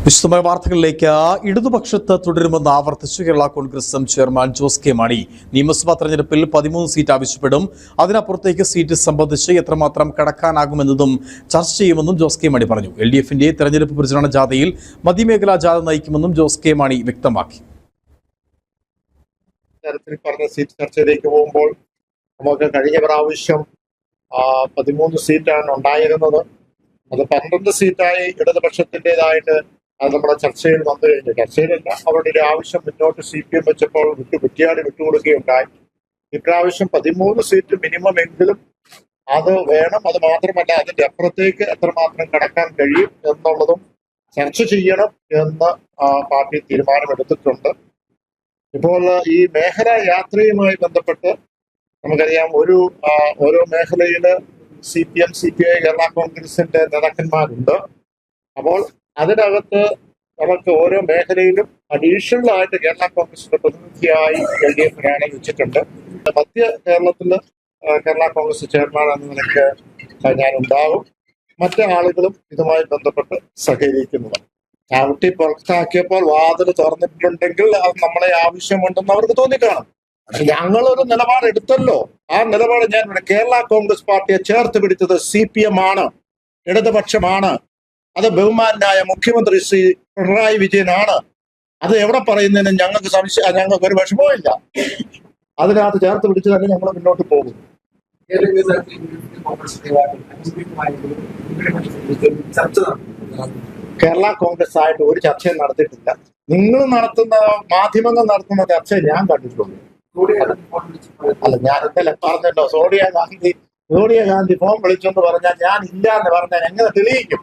വിശദമായ വാർത്തകളിലേക്ക് ഇടതുപക്ഷത്ത് തുടരുമെന്ന് ആവർത്തിച്ചു Kerala Congress M chairman Jose K Mani. നിയമസഭാ തെരഞ്ഞെടുപ്പിൽ പതിമൂന്ന് സീറ്റ് ആവശ്യപ്പെടും. അതിനപ്പുറത്തേക്ക് സീറ്റ് സംബന്ധിച്ച് എത്രമാത്രം കടക്കാനാകുമെന്നതും ചർച്ച ചെയ്യുമെന്നും ജോസ് കെ മാണി പറഞ്ഞു. എൽ ഡി എഫിന്റെ തെരഞ്ഞെടുപ്പ് പ്രചരണ ജാഥയിൽ മധ്യമേഖലാ ജാഥ നയിക്കുമെന്നും ജോസ് കെ മാണി വ്യക്തമാക്കി. പറഞ്ഞ സീറ്റ് ചർച്ചയിലേക്ക് പോകുമ്പോൾ നമുക്ക് കഴിഞ്ഞ പ്രാവശ്യം പതിമൂന്ന് സീറ്റാണ് ഉണ്ടായിരുന്നത്. അത് പന്ത്രണ്ട് സീറ്റായി ഇടതുപക്ഷത്തിന്റെതായിട്ട് അത് നമ്മുടെ ചർച്ചയിൽ വന്നു കഴിഞ്ഞു. ചർച്ചയിലല്ല അവരുടെ ഒരു ആവശ്യം മുന്നോട്ട് സി പി എം വെച്ചപ്പോൾ വിട്ടു കുറ്റിയാടി വിട്ടുകൊടുക്കുകയുണ്ടായി. ഇപ്രാവശ്യം പതിമൂന്ന് സീറ്റ് മിനിമം എങ്കിലും അത് വേണം. അത് മാത്രമല്ല അതിന്റെ അപ്പുറത്തേക്ക് എത്രമാത്രം കടക്കാൻ കഴിയും എന്നുള്ളതും ചർച്ച ചെയ്യണം എന്ന് പാർട്ടി തീരുമാനമെടുത്തിട്ടുണ്ട്. ഇപ്പോൾ ഈ മേഖല യാത്രയുമായി ബന്ധപ്പെട്ട് നമുക്കറിയാം ഒരു ഓരോ മേഖലയിൽ C P M C P I Kerala കോൺഗ്രസിന്റെ നേതാക്കന്മാരുണ്ട്. അപ്പോൾ അതിനകത്ത് നമുക്ക് ഓരോ മേഖലയിലും അഡീഷണൽ ആയിട്ട് കേരള കോൺഗ്രസിന്റെ പ്രതിനിധിയായി എൽ ഡി എഫ് ഒരാളെ വെച്ചിട്ടുണ്ട്. മധ്യ കേരളത്തിൽ കേരള കോൺഗ്രസ് ചെയർമാൻ എന്ന നിലയ്ക്ക് ഞാൻ ഉണ്ടാവും മറ്റു ആളുകളും ഇതുമായി ബന്ധപ്പെട്ട് സഹകരിക്കുന്നതാണ്. ചവിട്ടി പുറത്താക്കിയപ്പോൾ വാതിൽ തുറന്നിട്ടുണ്ടെങ്കിൽ അത് നമ്മളെ ആവശ്യമുണ്ടെന്ന് അവർക്ക് തോന്നിക്കാണും. ഞങ്ങളൊരു നിലപാട് എടുത്തല്ലോ. ആ നിലപാട് ഞാൻ കേരള കോൺഗ്രസ് പാർട്ടിയെ ചേർത്ത് പിടിച്ചത് സി പി എം ആണ് ഇടതുപക്ഷമാണ്. അത് ബഹുമാനായ മുഖ്യമന്ത്രി ശ്രീ പിണറായി വിജയനാണ്. അത് എവിടെ പറയുന്നതിന് ഞങ്ങൾക്ക് സംശയം ഞങ്ങൾക്ക് ഒരു വിഷമവുമില്ല. അതിനകത്ത് ചേർത്ത് പിടിച്ച് തന്നെ ഞങ്ങൾ മുന്നോട്ട് പോകും കേരള കോൺഗ്രസ് ആയിട്ട് ഒരു ചർച്ചയും നടത്തിയിട്ടില്ല. നിങ്ങൾ നടത്തുന്ന മാധ്യമങ്ങൾ നടത്തുന്ന ചർച്ച ഞാൻ കണ്ടിട്ടുള്ളൂ അല്ല ഞാൻ ഇന്നലെ പറഞ്ഞല്ലോ സോണിയാ ഗാന്ധി സോണിയാ ഗാന്ധി ഫോൺ വിളിച്ചെന്ന് പറഞ്ഞാൽ ഞാൻ ഇല്ല എന്ന് പറഞ്ഞാൽ എങ്ങനെ തെളിയിക്കും?